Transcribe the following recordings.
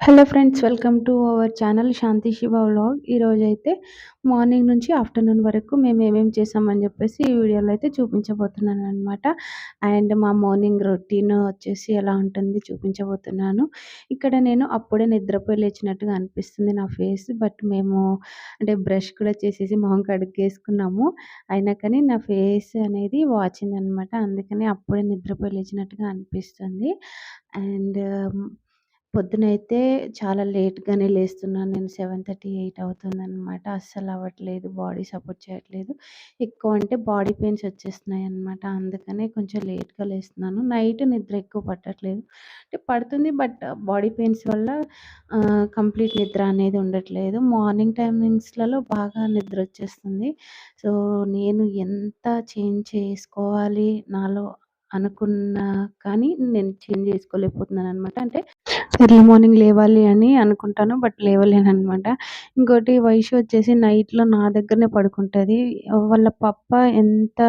Hello friends welcome to our channel Shanti Siva vlog. ఈరోజైతే morning నుంచి afternoon వరకు మేము ఏమేమి చేసామని చెప్పేసి ఈ వీడియోలో అయితే చూపించబోతున్నాను అనమాట అండ్ మా మార్నింగ్ రొటీన్ వచ్చేసి ఎలా ఉంటుంది చూపించబోతున్నాను. ఇక్కడ నేను అప్పుడే నిద్రపోయి లేచినట్టుగా అనిపిస్తుంది నా ఫేస్ బట్ మేము అంటే బ్రష్ కూడా చేసేసి మొహం కడుక్కేసుకున్నాము అయినా కానీ నా ఫేస్ అనేది వాచింది అనమాట అందుకని అప్పుడే నిద్రపోయి లేచినట్టుగా అనిపిస్తుంది. అండ్ పొద్దునైతే చాలా లేట్‌గానే లేస్తున్నాను నేను. సెవెన్ థర్టీ ఎయిట్ అవుతుందన్నమాట అస్సలు అవ్వట్లేదు. బాడీ సపోర్ట్ చేయట్లేదు. ఎక్కువ అంటే బాడీ పెయిన్స్ వచ్చేస్తున్నాయి అన్నమాట అందుకనే కొంచెం లేట్‌గా లేస్తున్నాను. నైట్ నిద్ర ఎక్కువ పట్టట్లేదు. అంటే పడుతుంది బట్ బాడీ పెయిన్స్ వల్ల కంప్లీట్ నిద్ర అనేది ఉండట్లేదు. మార్నింగ్ టైమింగ్స్‌లలో బాగా నిద్ర వచ్చేస్తుంది. సో, నేను ఎంత చేంజ్ చేసుకోవాలి నాలో అనుకున్నా కానీ నేను చేంజ్ చేసుకోలేకపోతున్నాను అనమాట అంటే ఎర్లీ మార్నింగ్ లేవాలి అని అనుకుంటాను. బట్ లేవలేననమాట. ఇంకోటి వైషు వచ్చేసి నైట్‌లో నా దగ్గరనే పడుకుంటది. వాళ్ళ పప్ప ఎంత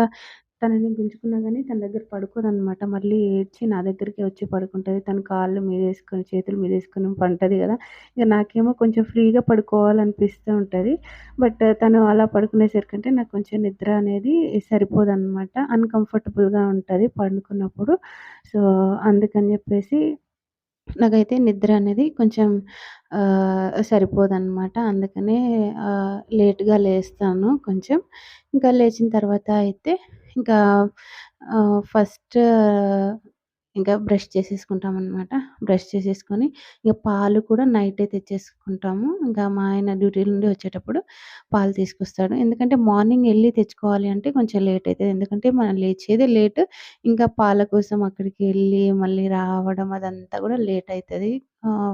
తనని గుంజుకున్నా కానీ తన దగ్గర పడుకోదనమాట. మళ్ళీ ఏడ్చి నా దగ్గరికి వచ్చి పడుకుంటుంది తన కాళ్ళు మీదేసుకొని, చేతులు మీదేసుకొని పంటది కదా ఇక నాకేమో కొంచెం ఫ్రీగా పడుకోవాలనిపిస్తూ ఉంటుంది బట్ తను అలా పడుకునేసరికంటే నాకు కొంచెం నిద్ర అనేది సరిపోదన్నమాట అన్‌కంఫర్టబుల్‌గా ఉంటుంది పడుకున్నప్పుడు. సో, అందుకని చెప్పేసి నాకైతే నిద్ర అనేది కొంచెం సరిపోదన్నమాట అందుకనే లేట్‌గా లేస్తాను కొంచెం. ఇంకా లేచిన తర్వాత అయితే ఇంకా ఫస్ట్ ఇంకా బ్రష్ చేసేసుకుంటాం అనమాట బ్రష్ చేసేసుకొని ఇంకా పాలు కూడా నైటే తెచ్చేసుకుంటాము. ఇంకా మా ఆయన డ్యూటీ నుండి వచ్చేటప్పుడు పాలు తీసుకొస్తాడు. ఎందుకంటే మార్నింగ్ వెళ్ళి తెచ్చుకోవాలి అంటే కొంచెం లేట్ అవుతుంది ఎందుకంటే మనం లేచేదే లేట్. ఇంకా పాల కోసం అక్కడికి వెళ్ళి మళ్ళీ రావడం అదంతా కూడా లేట్ అవుతుంది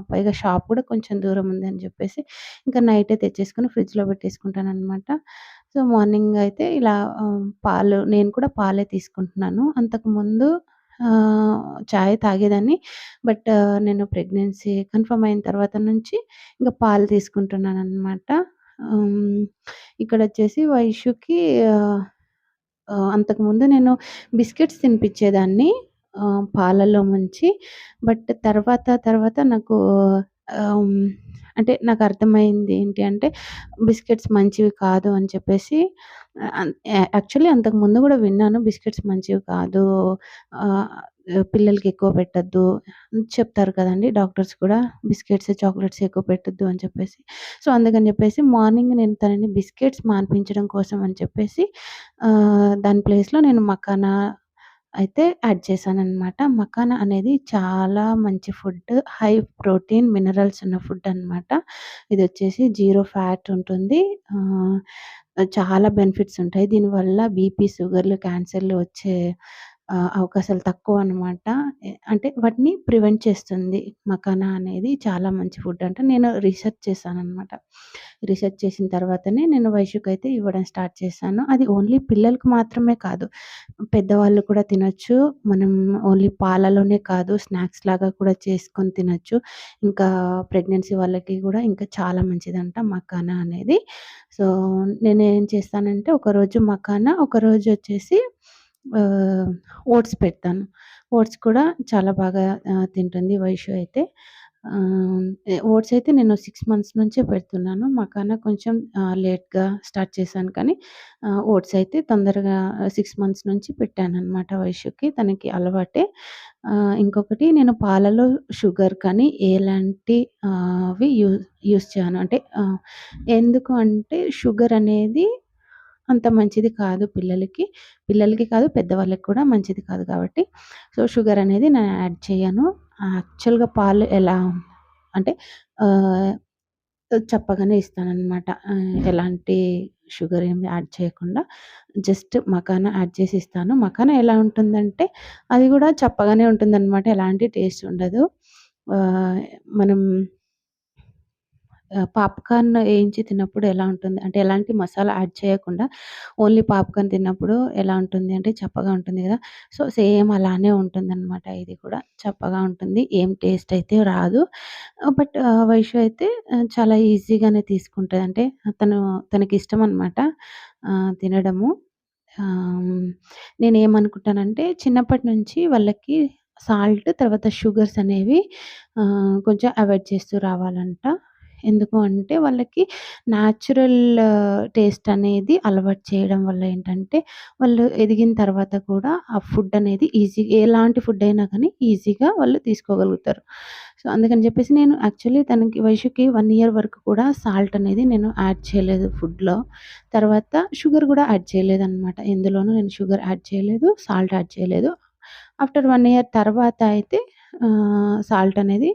పైగా షాప్ కూడా కొంచెం దూరం ఉంది అని చెప్పేసి ఇంకా నైటే తెచ్చేసుకొని ఫ్రిడ్జ్‌లో పెట్టేసుకుంటాననమాట. సో, మార్నింగ్ అయితే ఇలా పాలు నేను కూడా పాలే తీసుకుంటున్నాను. అంతకుముందు చాయ్ తాగేదాన్ని. బట్ నేను ప్రెగ్నెన్సీ కన్ఫర్మ్ అయిన తర్వాత నుంచి ఇంకా పాలు తీసుకుంటున్నాను అన్నమాట ఇక్కడ వచ్చేసి వైషుకి అంతకుముందు నేను బిస్కెట్స్ తినిపించేదాన్ని పాలలో ముంచి. బట్ తర్వాత తర్వాత నాకు అంటే నాకు అర్థమైంది ఏంటి అంటే బిస్కెట్స్ మంచివి కాదు అని చెప్పేసి యాక్చువల్లీ అంతకుముందు కూడా విన్నాను బిస్కెట్స్ మంచివి కాదు. పిల్లలకి ఎక్కువ పెట్టొద్దు చెప్తారు కదండీ డాక్టర్స్ కూడా బిస్కెట్స్, చాక్లెట్స్ ఎక్కువ పెట్టద్దు అని చెప్పేసి. సో, అందుకని చెప్పేసి మార్నింగ్ నేను తనని బిస్కెట్స్ మాన్పించడం కోసం అని చెప్పేసి దాని ప్లేస్‌లో నేను మకానా అయితే యాడ్ చేశాననమాట. మకానా అనేది చాలా మంచి ఫుడ్. హై ప్రోటీన్, మినరల్స్ ఉన్న ఫుడ్ అనమాట. ఇదొచ్చేసి జీరో ఫ్యాట్ ఉంటుంది. చాలా బెనిఫిట్స్ ఉంటాయి. దీనివల్ల బీపీ, షుగర్‌లు, క్యాన్సర్‌లు వచ్చే అవకాశాలు తక్కువ అనమాట. అంటే వాటిని ప్రివెంట్ చేస్తుంది. మకానా అనేది చాలా మంచి ఫుడ్ అంట. నేను రీసెర్చ్ చేశాననమాట. రీసెర్చ్ చేసిన తర్వాతనే నేను వైషుకైతే ఇవ్వడం స్టార్ట్ చేశాను. అది ఓన్లీ పిల్లలకు మాత్రమే కాదు. పెద్దవాళ్ళు కూడా తినచ్చు మనం ఓన్లీ పాలలోనే కాదు స్నాక్స్ లాగా కూడా చేసుకొని తినచ్చు ఇంకా ప్రెగ్నెన్సీ వాళ్ళకి కూడా ఇంకా చాలా మంచిదంట మకానా అనేది. సో, నేను ఏం చేస్తానంటే ఒకరోజు మకానా, ఒకరోజు వచ్చేసి ఓట్స్ పెడతాను. ఓట్స్ కూడా చాలా బాగా తింటుంది వైషు అయితే. ఓట్స్ అయితే నేను సిక్స్ మంత్స్ నుంచే పెడుతున్నాను. మకానా కొంచెం లేట్‌గా స్టార్ట్ చేశాను కానీ ఓట్స్ అయితే తొందరగా సిక్స్ మంత్స్ నుంచి పెట్టాను అనమాట వైషుకి. తనకి అలవాటే. ఇంకొకటి నేను పాలలో షుగర్ కానీ ఎలాంటి అవి యూజ్ యూస్ చేయను. అంటే ఎందుకు అంటే షుగర్ అనేది అంత మంచిది కాదు పిల్లలకి. పిల్లలకి కాదు పెద్దవాళ్ళకి కూడా మంచిది కాదు కాబట్టి సో, షుగర్ అనేది నేను యాడ్ చేయను. యాక్చువల్‌గా పాలు ఎలా అంటే చప్పగానే ఇస్తానన్నమాట ఎలాంటి షుగర్ ఏమి యాడ్ చేయకుండా జస్ట్ మకానా యాడ్ చేసి ఇస్తాను. మకానా ఎలా ఉంటుందంటే అది కూడా చప్పగానే ఉంటుందనమాట. ఎలాంటి టేస్ట్ ఉండదు. మనం పాప్‌కార్న్ వేయించి తిన్నప్పుడు ఎలా ఉంటుంది అంటే ఎలాంటి మసాలా యాడ్ చేయకుండా ఓన్లీ పాప్‌కార్న్ తిన్నప్పుడు ఎలా ఉంటుంది అంటే చప్పగా ఉంటుంది కదా! సో, సేమ్ అలానే ఉంటుందనమాట ఇది కూడా. చప్పగా ఉంటుంది. ఏం టేస్ట్ అయితే రాదు. బట్ వైషు అయితే చాలా ఈజీగానే తీసుకుంటుంది అంటే తను తనకి ఇష్టం అనమాట తినడము. నేనేమనుకుంటానంటే చిన్నప్పటి నుంచి వాళ్ళకి సాల్ట్ తర్వాత షుగర్స్ అనేవి కొంచెం అవాయిడ్ చేస్తూ రావాలంట. ఎందుకు అంటే వాళ్ళకి న్యాచురల్ టేస్ట్ అనేది అలవాటు చేయడం వల్ల ఏంటంటే, వాళ్ళు ఎదిగిన తర్వాత కూడా ఆ ఫుడ్ అనేది ఈజీ ఎలాంటి ఫుడ్ అయినా కానీ ఈజీగా వాళ్ళు తీసుకోగలుగుతారు. సో, అందుకని చెప్పేసి నేను యాక్చువల్లీ తనకి వయసుకి వన్ ఇయర్ వరకు కూడా సాల్ట్ అనేది నేను యాడ్ చేయలేదు ఫుడ్‌లో. తర్వాత షుగర్ కూడా యాడ్ చేయలేదనమాట. ఎందులోనూ నేను షుగర్ యాడ్ చేయలేదు. సాల్ట్ యాడ్ చేయలేదు. ఆఫ్టర్ వన్ ఇయర్ తర్వాత అయితే సాల్ట్ అనేది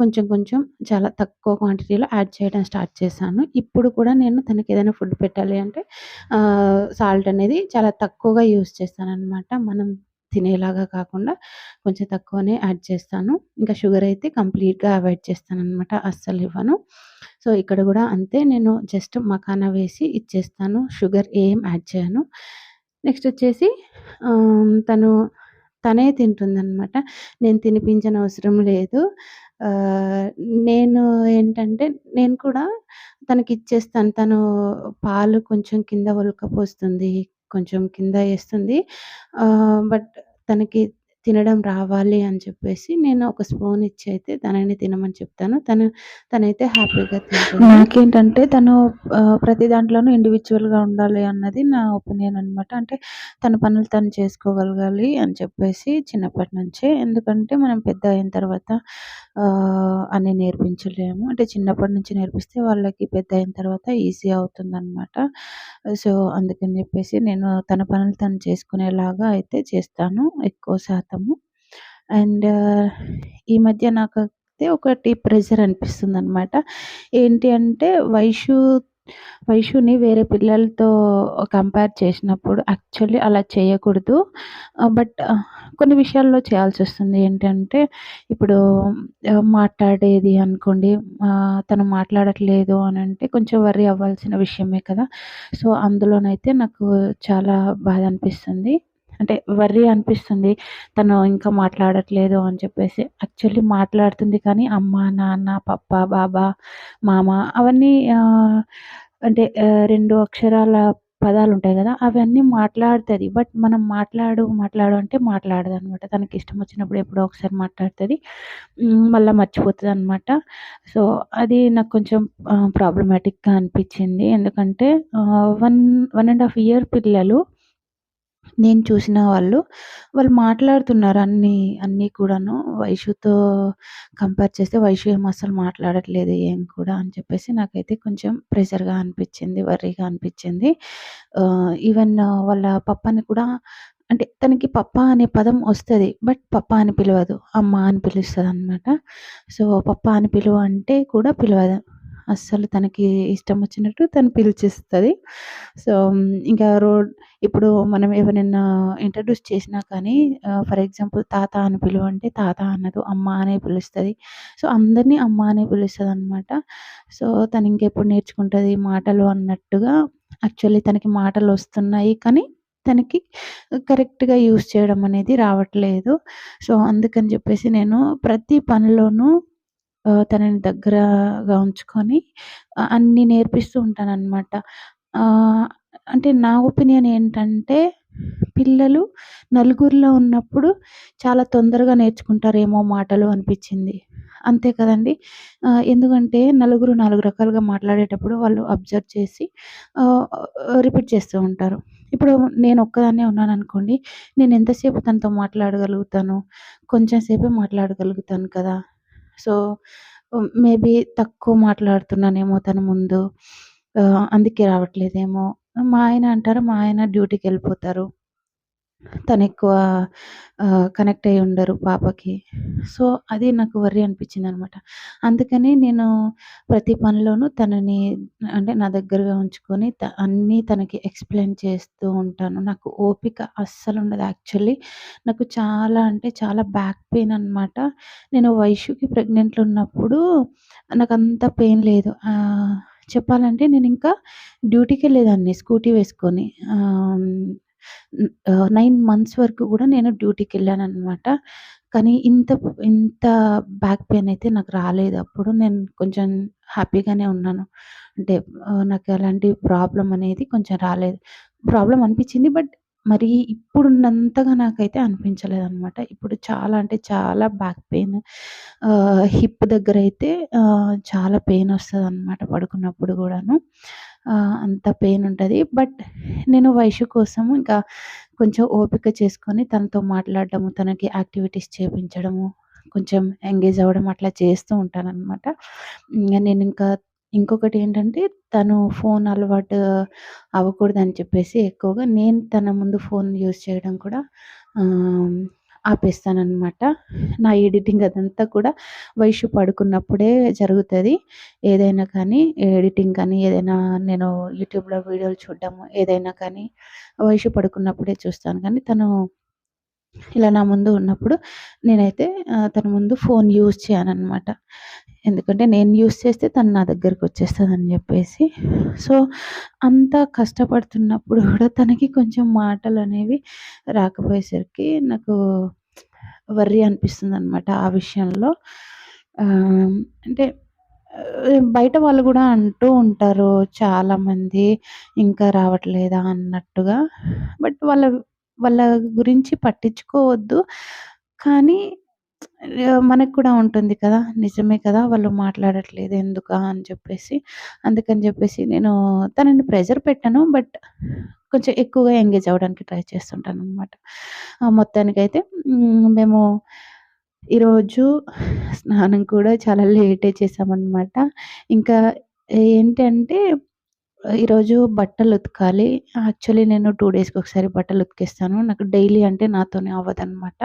కొంచెం కొంచెం చాలా తక్కువ క్వాంటిటీలో యాడ్ చేయడం స్టార్ట్ చేశాను. ఇప్పుడు కూడా నేను తనకి ఏదైనా ఫుడ్ పెట్టాలి అంటే సాల్ట్ అనేది చాలా తక్కువగా యూజ్ చేస్తానన్నమాట మనం తినేలాగా కాకుండా కొంచెం తక్కువనే యాడ్ చేస్తాను. ఇంకా షుగర్ అయితే కంప్లీట్‌గా అవాయిడ్ చేస్తానమాట అస్సలు ఇవ్వను సో, ఇక్కడ కూడా అంతే నేను జస్ట్ మకానా వేసి ఇచ్చేస్తాను. షుగర్ ఏం యాడ్ చేయను. నెక్స్ట్ వచ్చేసి తను తనే తింటుందన్నమాట నేను తినిపించనవసరం లేదు. నేను ఏంటంటే నేను కూడా తనకి ఇచ్చేస్తాను తను పాలు కొంచెం కింద ఒలకపోస్తుంది. కొంచెం కింద వేస్తుంది బట్ తనకి తినడం రావాలి అని చెప్పేసి నేను ఒక స్పూన్ ఇచ్చి అయితే తనని తినమని చెప్తాను. తను తనైతే హ్యాపీగా తింటుంది. నాకేంటంటే తను ప్రతి దాంట్లోనూ ఇండివిజువల్గా ఉండాలి అన్నది నా ఒపీనియన్ అనమాట. అంటే తన పనులు తను చేసుకోగలగాలి అని చెప్పేసి చిన్నప్పటి నుంచే. ఎందుకంటే మనం పెద్ద అయిన తర్వాత అని నేర్పించలేము. అంటే చిన్నప్పటి నుంచి నేర్పిస్తే వాళ్ళకి పెద్ద అయిన తర్వాత ఈజీ అవుతుందనమాట. సో, అందుకని చెప్పేసి నేను తన పనులు తను చేసుకునేలాగా అయితే చేస్తాను ఎక్కువ శాతము. అండ్ ఈ మధ్య నాకు ఒకటి ప్రెషర్ అనిపిస్తుందనమాట. ఏంటి అంటే వైషు వైశుని వేరే పిల్లలతో కంపేర్ చేసినప్పుడు యాక్చువల్లీ అలా చేయకూడదు. బట్ కొన్ని విషయాల్లో చేయాల్సి వస్తుంది ఏంటంటే ఇప్పుడు మాట్లాడేది అనుకోండి తను మాట్లాడట్లేదు అని అంటే కొంచెం వర్రీ అవ్వాల్సిన విషయమే కదా! సో, అందులోనైతే నాకు చాలా బాధ అనిపిస్తుంది. అంటే వర్రీ అనిపిస్తుంది. తను ఇంకా మాట్లాడట్లేదు అని చెప్పేసి. యాక్చువల్లీ మాట్లాడుతుంది కానీ అమ్మ, నాన్న, పప్ప, బాబా, మామ అవన్నీ అంటే రెండు అక్షరాల పదాలు ఉంటాయి కదా అవన్నీ మాట్లాడుతుంది బట్ మనం మాట్లాడు, మాట్లాడు అంటే మాట్లాడదు అనమాట తనకిష్టం వచ్చినప్పుడు ఎప్పుడో ఒకసారి మాట్లాడుతుంది మళ్ళీ మర్చిపోతుంది అనమాట సో, అది నాకు కొంచెం ప్రాబ్లమాటిక్‌గా అనిపించింది ఎందుకంటే one one and half year పిల్లలు నేను చూసిన వాళ్ళు, వాళ్ళు మాట్లాడుతున్నారు అన్నీ, అన్నీ కూడాను. వైషుతో కంపేర్ చేస్తే వైషు ఏం అసలు మాట్లాడట్లేదు ఏం కూడా అని చెప్పేసి నాకైతే కొంచెం ప్రెషర్‌గా అనిపించింది వర్రీగా అనిపించింది ఈవెన్ వాళ్ళ పప్పని కూడా అంటే తనకి పప్ప అనే పదం వస్తుంది బట్ పప్ప అని పిలవదు. అమ్మ అని పిలుస్తుంది అనమాట సో, పప్ప అని పిలువ అంటే కూడా పిలవదు. అస్సలు తనకి ఇష్టం వచ్చినట్టు తను పిలిచిస్తుంది. సో, ఇంకా రోడ్ ఇప్పుడు మనం ఎవరైనా ఇంట్రడ్యూస్ చేసినా కానీ ఫర్ ఎగ్జాంపుల్ తాత అని పిలువంటే తాత అన్నదు అమ్మ అనే పిలుస్తుంది. సో, అందరిని అమ్మ అనే పిలుస్తుంది అనమాట సో, తను ఇంకెప్పుడు నేర్చుకుంటుంది మాటలు అన్నట్టుగా యాక్చువల్లీ తనకి మాటలు వస్తున్నాయి కానీ తనకి కరెక్ట్‌గా యూస్ చేయడం అనేది రావట్లేదు. సో, అందుకని చెప్పేసి నేను ప్రతి పనిలోనూ తనని దగ్గరగా ఉంచుకొని అన్ని అన్నీ నేర్పిస్తూ ఉంటానన్నమాట అంటే నా ఒపీనియన్ ఏంటంటే పిల్లలు నలుగురిలో ఉన్నప్పుడు చాలా తొందరగా నేర్చుకుంటారేమో మాటలు అనిపించింది అంతే కదండీ! ఎందుకంటే నలుగురు నాలుగు రకాలుగా మాట్లాడేటప్పుడు వాళ్ళు అబ్జర్వ్ చేసి రిపీట్ చేస్తూ ఉంటారు. ఇప్పుడు నేను ఒక్కదాన్నే ఉన్నాను అనుకోండి నేను ఎంతసేపు తనతో మాట్లాడగలుగుతాను? కొంచెం సేపే మాట్లాడగలుగుతాను కదా! సో, మేబీ తక్కువ మాట్లాడుతున్నానేమో తన ముందు. అందుకే రావట్లేదేమో. మా ఆయన అంటారు, మా ఆయన డ్యూటీకి వెళ్ళిపోతారు తను ఎక్కువ కనెక్ట్ అయ్యి ఉండరు పాపకి. సో, అది నాకు వర్రీ అనమాట అందుకని నేను ప్రతి పనిలోనూ తనని అంటే నా దగ్గరగా ఉంచుకొని త అన్నీ తనకి ఎక్స్‌ప్లెయిన్ చేస్తూ ఉంటాను. నాకు ఓపిక అస్సలు ఉండదు యాక్చువల్లీ. నాకు చాలా అంటే చాలా బ్యాక్ పెయిన్ అనమాట. నేను వైషుకి ప్రెగ్నెంట్‌లో ఉన్నప్పుడు నాకు అంత పెయిన్ లేదు. చెప్పాలంటే నేను ఇంకా డ్యూటీకి వెళ్ళేదాన్ని స్కూటీ వేసుకొని. నైన్ మంత్స్ వరకు కూడా నేను డ్యూటీకి వెళ్ళానన్నమాట కానీ ఇంత ఇంత బ్యాక్ పెయిన్ అయితే నాకు రాలేదు అప్పుడు నేను కొంచెం హ్యాపీగానే ఉన్నాను. అంటే నాకు అలాంటి ప్రాబ్లం అనేది కొంచెం రాలేదు. ప్రాబ్లం అనిపించింది బట్ మరి ఇప్పుడున్నంతగా నాకైతే అనిపించలేదు అనమాట ఇప్పుడు చాలా అంటే చాలా బ్యాక్ పెయిన్ హిప్ దగ్గర అయితే చాలా పెయిన్ వస్తుంది అనమాట పడుకున్నప్పుడు కూడాను అంత పెయిన్ ఉంటుంది. బట్ నేను వైషు కోసం ఇంకా కొంచెం ఓపిక చేసుకొని తనతో మాట్లాడడము, తనకి యాక్టివిటీస్ చేపించడము, కొంచెం ఎంగేజ్ అవ్వడం అట్లా చేస్తూ ఉంటానమాట నేను ఇంకా ఇంకొకటి ఏంటంటే తను ఫోన్ అలవాటు అవ్వకూడదని చెప్పేసి ఎక్కువగా నేను తన ముందు ఫోన్ యూజ్ చేయడం కూడా ఆపేస్తానమాట నా ఎడిటింగ్ అదంతా కూడా వయసు పడుకున్నప్పుడే జరుగుతుంది. ఏదైనా కానీ ఎడిటింగ్ కానీ, ఏదైనా నేను యూట్యూబ్‌లో వీడియోలు చూడడము, ఏదైనా కానీ వయసు పడుకున్నప్పుడే చూస్తాను. కానీ తను ఇలా నా ముందు ఉన్నప్పుడు నేనైతే తన ముందు ఫోన్ యూజ్ చేయననమాట. ఎందుకంటే నేను యూజ్ చేస్తే తను నా దగ్గరికి వచ్చేస్తుందని చెప్పేసి సో, అంత కష్టపడుతున్నప్పుడు కూడా తనకి కొంచెం మాటలు అనేవి రాకపోయేసరికి నాకు వర్రీ అనిపిస్తుందనమాట ఆ విషయంలో. అంటే బయట వాళ్ళు కూడా అంటూ ఉంటారు చాలామంది ఇంకా రావట్లేదా అన్నట్టుగా. బట్ వాళ్ళ వాళ్ళ గురించి పట్టించుకోవద్దు. కానీ మనకు కూడా ఉంటుంది కదా! నిజమే కదా! వాళ్ళు మాట్లాడట్లేదు ఎందుకా అని చెప్పేసి. అందుకని చెప్పేసి నేను తనని ప్రెజర్ పెట్టాను బట్ కొంచెం ఎక్కువగా ఎంగేజ్ అవ్వడానికి ట్రై చేస్తుంటాను అనమాట మొత్తానికైతే మేము ఈరోజు స్నానం కూడా చాలా లేటే చేసామన్నమాట ఇంకా ఏంటంటే ఈరోజు బట్టలు ఉతకాలి యాక్చువల్లీ నేను టూ డేస్కి ఒకసారి బట్టలు ఉతికేస్తాను. నాకు డైలీ అంటే నాతోనే అవ్వదనమాట.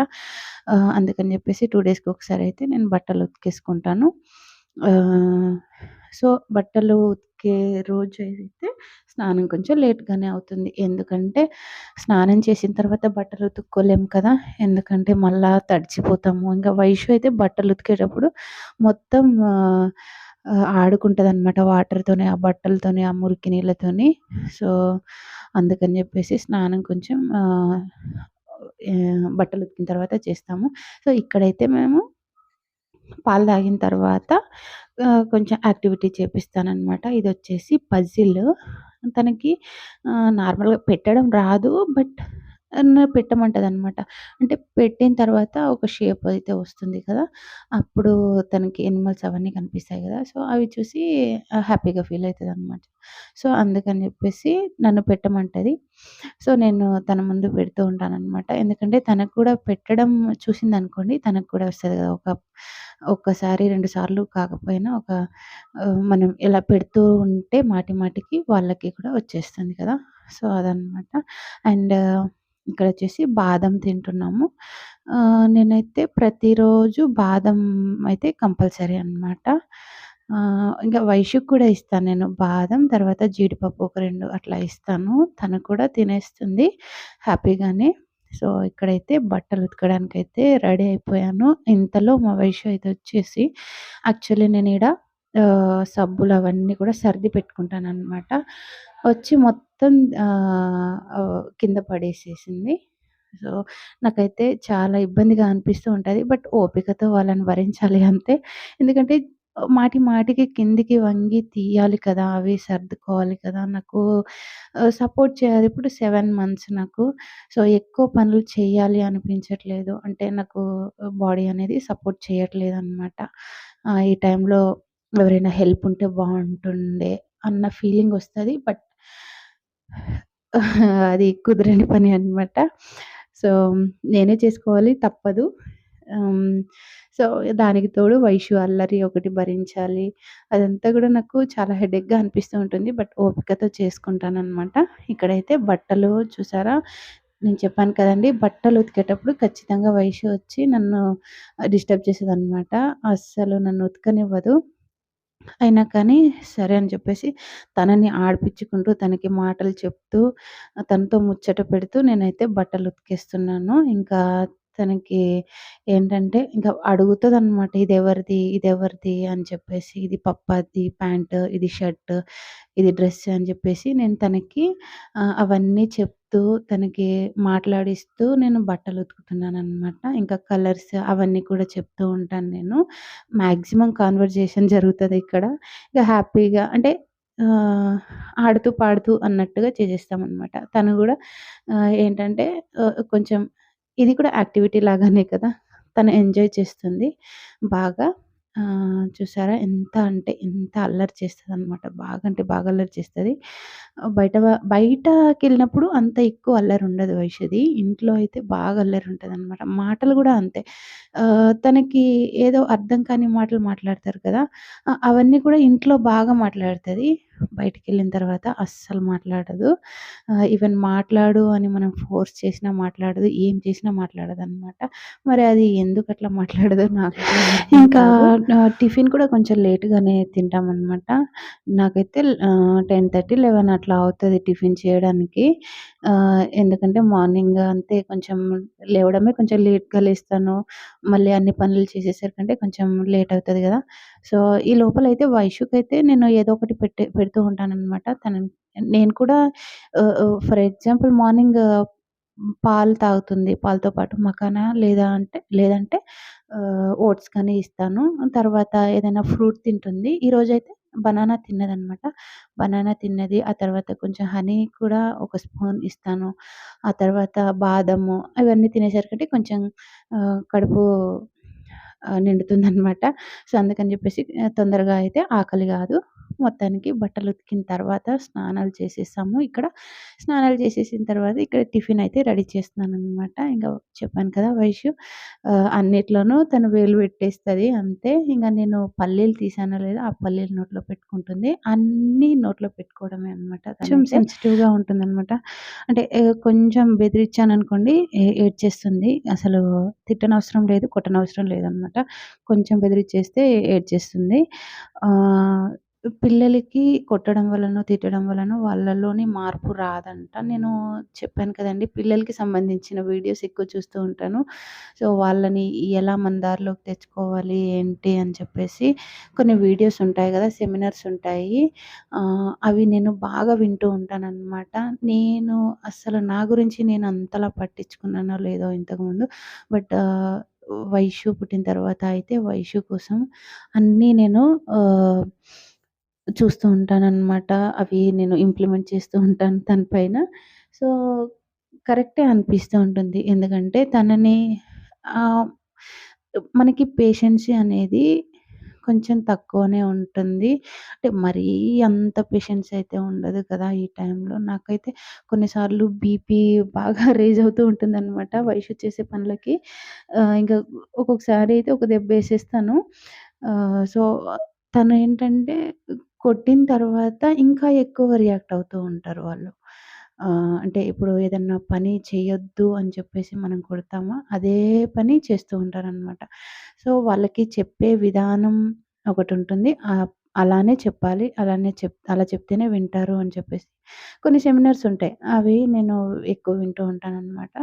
చెప్పేసి అందుకని జెప్పేసి 2 డేస్‌కొకసారయితే నేను బట్టలు ఉతికేసుకుంటాను. సో, బట్టలు ఉతికే రోజు అయితే స్నానం కొంచెం లేట్‌గానే అవుతుంది. ఎందుకంటే స్నానం చేసిన తర్వాత బట్టలు ఉతుక్కోలేం కదా! ఎందుకంటే మళ్ళా తడిచిపోతాము. ఇంకా వయసు అయితే బట్టలు ఉతికేటప్పుడు మొత్తం ఆహ్, ఆడుకుంటదనమాట వాటర్‌తోని, ఆ బట్టలతోని, ఆ మురికి నీళ్ళతోని. సో, అందుకని జెప్పేసి స్నానం కొంచెం బట్టలు ఉతికిన తర్వాత చేస్తాము. సో, ఇక్కడైతే మేము పాలు తాగిన తర్వాత కొంచెం యాక్టివిటీ చేపిస్తాననమాట. ఇదొచ్చేసి పజిల్. తనకి నార్మల్‌గా పెట్టడం రాదు. బట్ పెట్టమంటది పెట్టమంటదనమాట. అంటే పెట్టిన తర్వాత ఒక షేప్ అయితే వస్తుంది కదా! అప్పుడు తనకి ఎనిమల్స్ అవన్నీ కనిపిస్తాయి కదా సో, అవి చూసి హ్యాపీగా ఫీల్ అవుతుంది అనమాట సో, అందుకని చెప్పేసి నన్ను పెట్టమంటది. సో, నేను తన ముందు పెడుతూ ఉంటాననమాట. ఎందుకంటే తనకు కూడా పెట్టడం చూసిందనుకోండి తనకు కూడా వస్తుంది కదా ఒక ఒక్కసారి, రెండు సార్లు కాకపోయినా ఒక మనం ఇలా పెడుతూ ఉంటే మాటి మాటికి వాళ్ళకి కూడా వచ్చేస్తుంది కదా! సో, అదనమాట. అండ్ ఇక్కడ వచ్చేసి బాదం తింటున్నాము. నేనైతే ప్రతిరోజు బాదం అయితే కంపల్సరీ అనమాట. ఇంకా వైషుకి కూడా ఇస్తాను నేను బాదం, తర్వాత జీడిపప్పు ఒక రెండు అట్లా ఇస్తాను. తను కూడా తినేస్తుంది హ్యాపీగానే. సో, ఇక్కడైతే బట్టలు ఉతకడానికైతే రెడీ అయిపోయాను. ఇంతలో మా వైషు అయితే వచ్చేసి యాక్చువల్లీ నేను ఇక్కడ సబ్బులు అవన్నీ కూడా సర్ది పెట్టుకుంటాననమాట. వచ్చి మొత్తం కింద పడేసేసింది. సో, నాకైతే చాలా ఇబ్బందిగా అనిపిస్తూ ఉంటుంది బట్ ఓపికతో వాళ్ళని భరించాలి అంతే. ఎందుకంటే మాటి మాటికి కిందికి వంగి తీయాలి కదా! అవి సర్దుకోవాలి కదా! నాకు సపోర్ట్ చేయాలి. ఇప్పుడు సెవెన్ మంత్స్ నాకు. సో, ఎక్కువ పనులు చేయాలి అనిపించట్లేదు. అంటే నాకు బాడీ అనేది సపోర్ట్ చేయట్లేదు అనమాట ఈ టైంలో ఎవరైనా హెల్ప్ ఉంటే బాగుంటుండే అన్న ఫీలింగ్ వస్తుంది బట్ అది కుదరని పని అనమాట. సో, నేనే చేసుకోవాలి తప్పదు. సో, దానికి తోడు వైషు అల్లరి ఒకటి భరించాలి. అదంతా కూడా నాకు చాలా హెడేక్‌గా అనిపిస్తూ ఉంటుంది. బట్ ఓపికతో చేసుకుంటానమాట ఇక్కడైతే బట్టలు చూసారా? నేను చెప్పాను కదండి బట్టలు ఉతికేటప్పుడు ఖచ్చితంగా వయసు వచ్చి నన్ను డిస్టర్బ్ చేసేదనమాట. అస్సలు నన్ను ఉతకనివ్వదు. అయినా కానీ సరే అని చెప్పేసి తనని ఆడిపించుకుంటూ తనకి మాటలు చెప్తూ, తనతో ముచ్చట పెడుతూ నేనైతే బట్టలు ఉతికేస్తున్నాను. ఇంకా తనకి ఏంటంటే ఇంకా అడుగుతుంది అన్నమాట ఇది ఎవరిది ఇది ఎవరిది అని చెప్పేసి. ఇది పప్పది ప్యాంట్, ఇది షర్ట్, ఇది డ్రెస్ అని చెప్పేసి నేను తనకి అవన్నీ చెప్తూ, తనకి మాట్లాడిస్తూ నేను బట్టలు ఉతుకుతున్నాను అనమాట ఇంకా కలర్స్ అవన్నీ కూడా చెప్తూ ఉంటాను నేను. మాక్సిమం కన్వర్జేషన్ జరుగుతుంది ఇక్కడ. ఇక హ్యాపీగా అంటే ఆడుతూ, పాడుతూ అన్నట్టుగా చేసేస్తామనమాట. తను కూడా ఏంటంటే కొంచెం ఇది కూడా యాక్టివిటీ లాగానే కదా! తను ఎంజాయ్ చేస్తుంది బాగా. చూసారా ఎంత అంటే ఎంత అల్లరి చేస్తుంది అనమాట బాగా అంటే బాగా అల్లరి చేస్తుంది బయట బయటకి బయటకెళ్ళినప్పుడు అంత ఎక్కువ అల్లరి ఉండదు వైషది ఇంట్లో అయితే బాగా అల్లరి ఉంటుంది అనమాట మాటలు కూడా అంతే. తనకి ఏదో అర్థం కాని మాటలు మాట్లాడతారు కదా! అవన్నీ కూడా ఇంట్లో బాగా మాట్లాడుతుంది బయటికెళ్ళిన తర్వాత అస్సలు మాట్లాడదు. ఈవెన్ మాట్లాడు అని మనం ఫోర్స్ చేసినా మాట్లాడదు. ఏం చేసినా మాట్లాడదనమాట. మరి అది ఎందుకట్లా మాట్లాడదో నాకు ఇంకా కాదు. టిఫిన్ కూడా కొంచెం లేట్‌గానే తింటామనమాట. నాకైతే ఆహ్, 10:30, 11 అట్లా అవుతది టిఫిన్ చేయడానికి. ఎందుకంటే మార్నింగ్ అంతే కొంచెం లేవడమే కొంచెం లేట్‌గా లేస్తాను. మళ్ళీ అన్ని పనులు చేసేసరికంటే కొంచెం లేట్ అవుతది గదా! సో, ఈ లోపలైతే అయితే నేను ఏదో ఒకటి పెట్టే పెడుతూ ఉంటాననమాట. తను నేను కూడా ఫర్ ఎగ్జాంపుల్ మార్నింగ్ పాలు తాగుతుంది. పాలతో పాటు మకానా లేదా అంటే లేదంటే ఓట్స్ కానీ ఇస్తాను. తర్వాత ఏదైనా ఫ్రూట్ తింటుంది. ఈరోజైతే బనానా తిన్నదనమాట. బనానా తిన్నది. ఆ తర్వాత కొంచెం హనీ కూడా ఒక స్పూన్ ఇస్తాను. ఆ తర్వాత బాదము అవన్నీ తినేసరికంటే కొంచెం కడుపు నిండుతుందనమాట. సో, అందుకని చెప్పేసి తొందరగా అయితే ఆకలి కాదు మొత్తానికి బట్టలు ఉతికిన తర్వాత స్నానాలు చేసేసాము ఇక్కడ. స్నానాలు చేసేసిన తర్వాత ఇక్కడ టిఫిన్ అయితే రెడీ చేస్తున్నాననమాట. ఇంక చెప్పాను కదా! వైషు అన్నిట్లోనూ తను వేలు పెట్టేస్తది అంతే. ఇంగ నేను పల్లీలు తీసానో లేదో ఆ పల్లీలు నోట్లో పెట్టుకుంటుంది. అన్నీ నోట్లో పెట్టుకోవడమే అనమాట కొంచెం. సెన్సిటివ్‌గా ఉంటుందనమాట. అంటే ఆహ్, కొంచెం బెదిరిచ్చాననుకోండి ఏ ఏడ్చేస్తుంది. అసలు తిట్టనవసరం లేదు, కొట్టనవసరం లేదనమాట. కొంచెం బెదిరిచ్చేస్తే ఏడ్చేస్తుంది. పిల్లలకి కొట్టడం వలన తిట్టడం వలన వాళ్ళలోని మార్పు రాదంట. నేను చెప్పాను కదండి పిల్లలకి సంబంధించిన వీడియోస్ ఎక్కువ చూస్తూ ఉంటాను. సో, వాళ్ళని ఎలా మన దారిలోకి తెచ్చుకోవాలి, ఏంటి అని చెప్పేసి కొన్ని వీడియోస్ ఉంటాయి కదా సెమినార్స్ ఉంటాయి. అవి నేను బాగా వింటూ ఉంటానన్నమాట నేను అసలు నా గురించి నేను అంతలా పట్టించుకున్నానో లేదో ఇంతకుముందు. బట్ ఆహ్, వైషు పుట్టిన తర్వాత అయితే వైషు కోసం అన్నీ నేను చూస్తూ ఉంటానన్నమాట అవి నేను ఇంప్లిమెంట్ చేస్తూ ఉంటాను తన పైన. సో, కరెక్టే అనిపిస్తూ ఉంటుంది. ఎందుకంటే తనని మనకి పేషెన్సీ అనేది కొంచెం తక్కువనే ఉంటుంది. అంటే మరీ అంత పేషెన్స్ అయితే ఉండదు కదా! ఈ టైంలో. నాకైతే కొన్నిసార్లు బీపీ బాగా రేజ్ అవుతూ ఉంటుంది అనమాట వయసు చేసే పనులకి. ఇంకా ఒక్కొక్కసారి అయితే ఒక దెబ్బ వేసేస్తాను సో, తను ఏంటంటే కొట్టిన తర్వాత ఇంకా ఎక్కువ రియాక్ట్ అవుతూ ఉంటారు వాళ్ళు. అంటే ఇప్పుడు ఏదన్నా పని చేయొద్దు అని చెప్పేసి మనం కొడతామా, అదే పని చేస్తూ ఉంటారనమాట. సో, వాళ్ళకి చెప్పే విధానం ఒకటుంటుంది. ఆ అలానే చెప్పాలి. అలానే చెప్ అలా చెప్తేనే వింటారు అని చెప్పేసి కొన్ని సెమినార్స్ ఉంటాయి. అవి నేను ఎక్కువ వింటూ ఉంటాననమాట.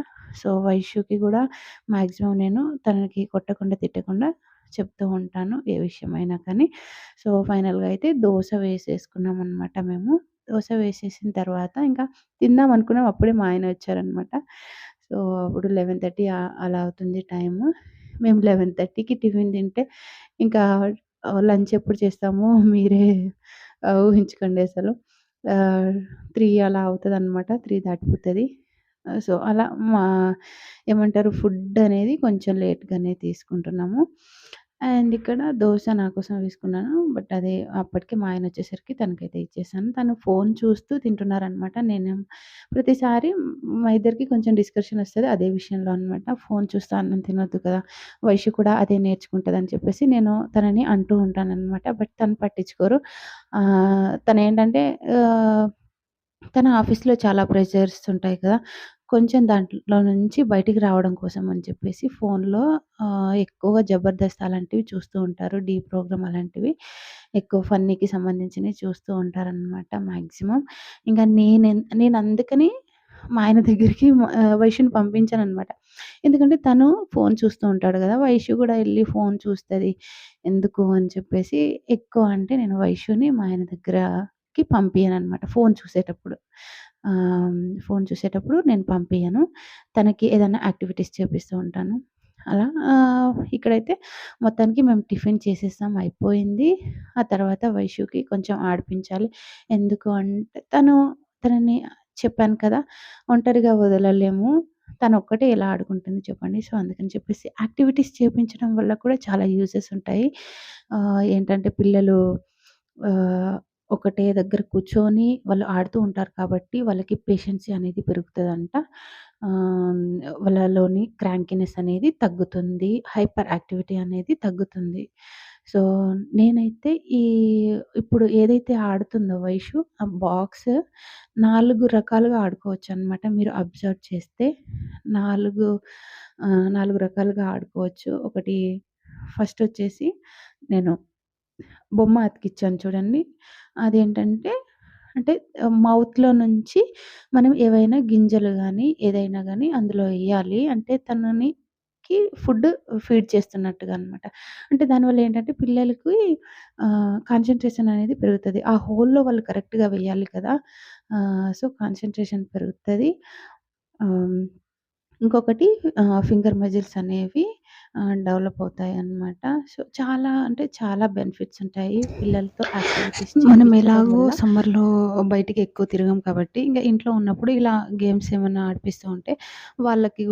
సో, వైశ్యుకి కూడా మాక్సిమం నేను తనకి కొట్టకుండా, తిట్టకుండా చెప్తూ ఉంటాను. ఏ విషయమైనా కానీ. సో, ఫైనల్‌గా అయితే దోశ వేసేసుకున్నాం అనమాట మేము. దోశ వేసేసిన తర్వాత ఇంకా తిందాం అనుకున్నాం. అప్పుడే మా ఆయన వచ్చారనమాట. సో, అప్పుడు లెవెన్ థర్టీ అలా అవుతుంది టైము. మేము 11:30కి టిఫిన్ తింటే ఇంకా లంచ్ ఎప్పుడు చేస్తామో మీరే ఊహించుకోండి అసలు. త్రీ అలా అవుతుంది అనమాట త్రీ దాటిపోతుంది సో, అలా మా ఏమంటారు ఫుడ్ అనేది కొంచెం లేట్‌గానే తీసుకుంటున్నాము. అండ్ ఇక్కడ దోశ నా కోసం వేసుకున్నాను. బట్ అదే అప్పటికి మా ఆయన వచ్చేసరికి తనకైతే ఇచ్చేసాను. తను ఫోన్ చూస్తూ తింటున్నారనమాట. నేను ప్రతిసారి మా ఇద్దరికి కొంచెం డిస్కషన్ వస్తుంది అదే విషయంలో అనమాట. ఫోన్ చూస్తూ అన్నం తినొద్దు కదా! వయసు కూడా అదే నేర్చుకుంటదని చెప్పేసి నేను తనని అంటూ ఉంటానన్నమాట బట్ తను పట్టించుకోరు. తను ఏంటంటే తన ఆఫీస్‌లో చాలా ప్రెషర్స్ ఉంటాయి కదా! కొంచెం దాంట్లో నుంచి బయటికి రావడం కోసం అని చెప్పేసి ఫోన్లో ఎక్కువగా 'జబర్దస్త్' అలాంటివి చూస్తూ ఉంటారు. డీ ప్రోగ్రామ్ అలాంటివి. ఎక్కువ ఫన్నీకి సంబంధించినవి చూస్తూ ఉంటారనమాట మాక్సిమం. నేను నేను అందుకని మా ఆయన దగ్గరికి వైశ్యుని పంపించాను అనమాట ఎందుకంటే తను ఫోన్ చూస్తూ ఉంటాడు కదా వైశ్యు కూడా వెళ్ళి ఫోన్ చూస్తుంది ఎందుకు అని చెప్పేసి ఎక్కువ అంటే నేను వైశ్యుని మా ఆయన దగ్గరకి పంపించను అనమాట ఫోన్ చూసేటప్పుడు. ఫోన్ చూసేటప్పుడు నేను పంపించను తనకి ఏదైనా యాక్టివిటీస్ చేపిస్తూ ఉంటాను. అలా ఇక్కడైతే మొత్తానికి మేము టిఫిన్ చేసేసాం అయిపోయింది. ఆ తర్వాత వైషుకి కొంచెం ఆడిపించాలి. ఎందుకు అంటే తను తనని చెప్పాను కదా! ఒంటరిగా వదలలేము. తను ఒక్కటే ఎలా ఆడుకుంటుంది చెప్పండి. సో, అందుకని చెప్పేసి యాక్టివిటీస్ చేపించడం వల్ల కూడా చాలా యూజెస్ ఉంటాయి. ఏంటంటే పిల్లలు ఒకటే దగ్గర కూర్చొని వాళ్ళు ఆడుతూ ఉంటారు కాబట్టి వాళ్ళకి పేషెన్సీ అనేది పెరుగుతుందంట వాళ్ళలోని క్రాంకినెస్ అనేది తగ్గుతుంది. హైపర్ యాక్టివిటీ అనేది తగ్గుతుంది. సో, నేనైతే ఈ ఇప్పుడు ఏదైతే ఆడుతుందో వయసు ఆ బాక్స్ నాలుగు రకాలుగా ఆడుకోవచ్చు అనమాట మీరు అబ్జర్వ్ చేస్తే నాలుగు నాలుగు రకాలుగా ఆడుకోవచ్చు. ఒకటి ఫస్ట్ వచ్చేసి నేను బొమ్మ అతికిచ్చాను చూడండి. అదేంటంటే అంటే మౌత్‌లో నుంచి మనం ఏవైనా గింజలు కానీ ఏదైనా కానీ అందులో వేయాలి అంటే తనని కి ఫుడ్ ఫీడ్ చేస్తున్నట్టుగా అనమాట. అంటే దానివల్ల ఏంటంటే పిల్లలకి కాన్సన్ట్రేషన్ అనేది పెరుగుతుంది ఆ హోల్‌లో వాళ్ళు కరెక్ట్‌గా వెయ్యాలి కదా! సో, కాన్సన్ట్రేషన్ పెరుగుతుంది ఇంకొకటి ఫింగర్ మజిల్స్ అనేవి డెవలప్ అవుతాయన్నమాట. సో, చాలా అంటే చాలా బెనిఫిట్స్ ఉంటాయి. పిల్లలతో యాక్టివిటీస్ మనం ఎలాగో. సమ్మర్‌లో బయటికి ఎక్కువ తిరగం కాబట్టి, ఇంగ ఇంట్లో ఉన్నప్పుడు ఇలా గేమ్స్ ఏమన్నా ఆడిపిస్తూ ఉంటే, వాళ్ళకి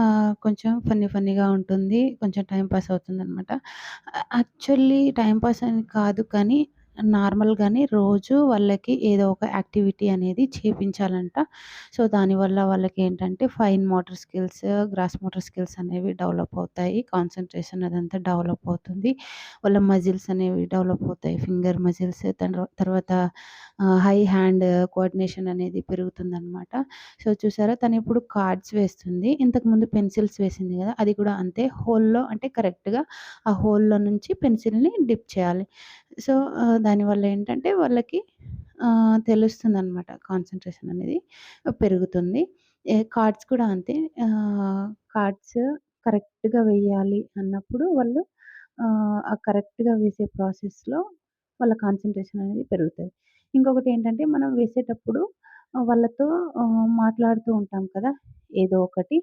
ఆహ్, కొంచెం ఫన్నీ ఫన్నీగా ఉంటుంది. కొంచెం టైమ్ పాస్ అవుతుందనమాట. ఆహ్, యాక్చువల్లీ టైమ్ పాస్ అని కాదు కానీ, నార్మల్‌గానే రోజు వాళ్ళకి ఏదో ఒక యాక్టివిటీ అనేది చేపించాలంట. సో, దానివల్ల వాళ్ళకి ఏంటంటే fine motor skills, gross motor skills అనేవి డెవలప్ అవుతాయి. కాన్సన్ట్రేషన్ అదంతా డెవలప్ అవుతుంది. వాళ్ళ మజిల్స్ అనేవి డెవలప్ అవుతాయి. ఫింగర్ మజిల్స్ తర్వాత హై హ్యాండ్ కోఆర్డినేషన్ అనేది పెరుగుతుందనమాట. సో, చూసారా తను ఇప్పుడు కార్డ్స్ వేస్తుంది. ఇంతకుముందు పెన్సిల్స్ వేసింది కదా అది కూడా అంతే హోల్‌లో అంటే కరెక్ట్‌గా ఆ హోల్‌లో నుంచి పెన్సిల్‌ని డిప్ చేయాలి. సో, దానివల్ల ఏంటంటే వాళ్ళకి తెలుస్తుంది అనమాట కాన్సన్ట్రేషన్ అనేది పెరుగుతుంది. కార్డ్స్ కూడా అంతే. కార్డ్స్ కరెక్ట్‌గా వేయాలి అన్నప్పుడు వాళ్ళు ఆ కరెక్ట్‌గా వేసే ప్రాసెస్‌లో వాళ్ళ కాన్సంట్రేషన్ అనేది పెరుగుతుంది ఇంకొకటి ఏంటంటే మనం వేసేటప్పుడు వాళ్ళతో మాట్లాడుతూ ఉంటాం కదా! ఏదో ఒకటి.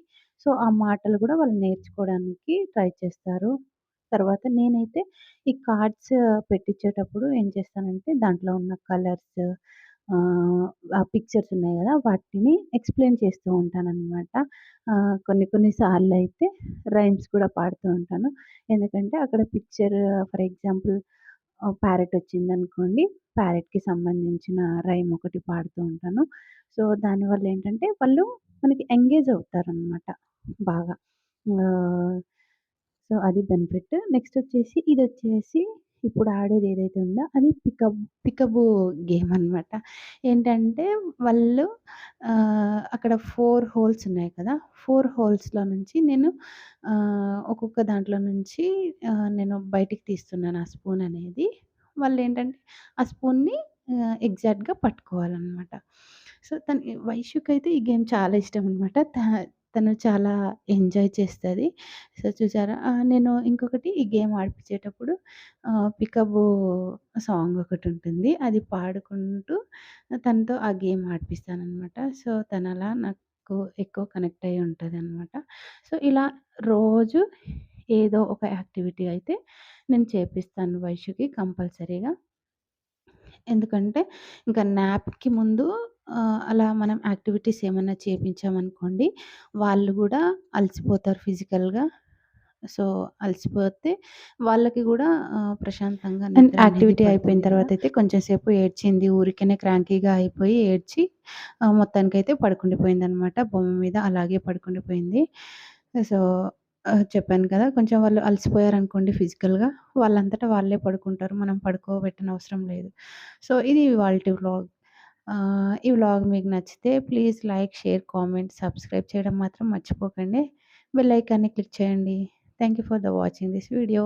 సో, ఆ మాటలు కూడా వాళ్ళు నేర్చుకోవడానికి ట్రై చేస్తారు. తర్వాత నేనైతే ఈ కార్డ్స్ పెట్టించేటప్పుడు ఏం చేస్తానంటే దాంట్లో ఉన్న కలర్స్ ఆ పిక్చర్స్ ఉన్నాయి కదా వాటిని ఎక్స్‌ప్లెయిన్ చేస్తూ ఉంటానన్నమాట ఆహ్, కొన్ని కొన్ని సార్లయితే రైమ్స్ కూడా పాడుతూ ఉంటాను. ఎందుకంటే అక్కడ పిక్చర్ ఫర్ ఎగ్జాంపుల్ ప్యారెట్ వచ్చింది అనుకోండి ప్యారెట్కి సంబంధించిన రైమ్ ఒకటి పాడుతూ ఉంటాను. సో, దానివల్ల ఏంటంటే వాళ్ళు మనకి ఎంగేజ్ అవుతారనమాట బాగా. సో, అది బెనిఫిట్. నెక్స్ట్ వచ్చేసి ఇది వచ్చేసి ఇప్పుడు ఆడేది ఏదైతే ఉందో అది పికప్ పికబూ గేమ్ అనమాట. ఏంటంటే వాళ్ళు అక్కడ ఫోర్ హోల్స్ ఉన్నాయి కదా! ఫోర్ హోల్స్‌లో నుంచి నేను ఒక్కొక్క దాంట్లో నుంచి నేను బయటికి తీస్తున్నాను ఆ స్పూన్ అనేది. వాళ్ళు ఏంటంటే ఆ స్పూన్‌ని ఎగ్జాక్ట్‌గా పట్టుకోవాలన్నమాట సో, తను అయితే ఈ గేమ్ చాలా ఇష్టం అనమాట. తను చాలా ఎంజాయ్ చేస్తుంది సో, చూసారా నేను ఇంకొకటి ఈ గేమ్ ఆడిపించేటప్పుడు పికప్ సాంగ్ ఒకటి ఉంటుంది అది పాడుకుంటూ తనతో ఆ గేమ్ ఆడిపిస్తాననమాట. సో, తనలా నాకు ఎక్కువ కనెక్ట్ అయ్యి అనమాట సో, ఇలా రోజు ఏదో ఒక యాక్టివిటీ అయితే నేను చేపిస్తాను వయసుకి కంపల్సరీగా. ఎందుకంటే ఇంకా నాప్కి ముందు అలా మనం యాక్టివిటీస్ ఏమన్నా చేపించామనుకోండి, వాళ్ళు గూడా అలసిపోతారు ఫిజికల్‌గా. సో, అలసిపోతే వాళ్ళకి ఆహ్, ప్రశాంతంగా అండ్ యాక్టివిటీ అయిపోయిన కదా! తర్వాతయితే కొంచెం సేపు ఏడ్చింది. ఊరికనే క్రాంకీగా అయిపోయి ఏడ్చి మొత్తానికైతే పడుకుండిపోయిందనమాట. బొమ్మ మీద అలాగే పడుకుండిపోయింది. సో, చెప్పాను కదా! కొంచెం వాళ్ళు అలసిపోయారనుకోండి ఫిజికల్‌గా వాళ్ళంతట వాళ్ళే పడుకుంటారు. మనం పడుకోబెట్టనవసరం లేదు. సో, ఇది ఇవాల్టి వ్లాగ్. ఈ వ్లాగ్ మీకు నచ్చితే please like, share, comment, subscribe చేయడం మాత్రం మర్చిపోకండి. బెల్ ఐకాన్‌ని క్లిక్ చేయండి. Thank you for the watching this video.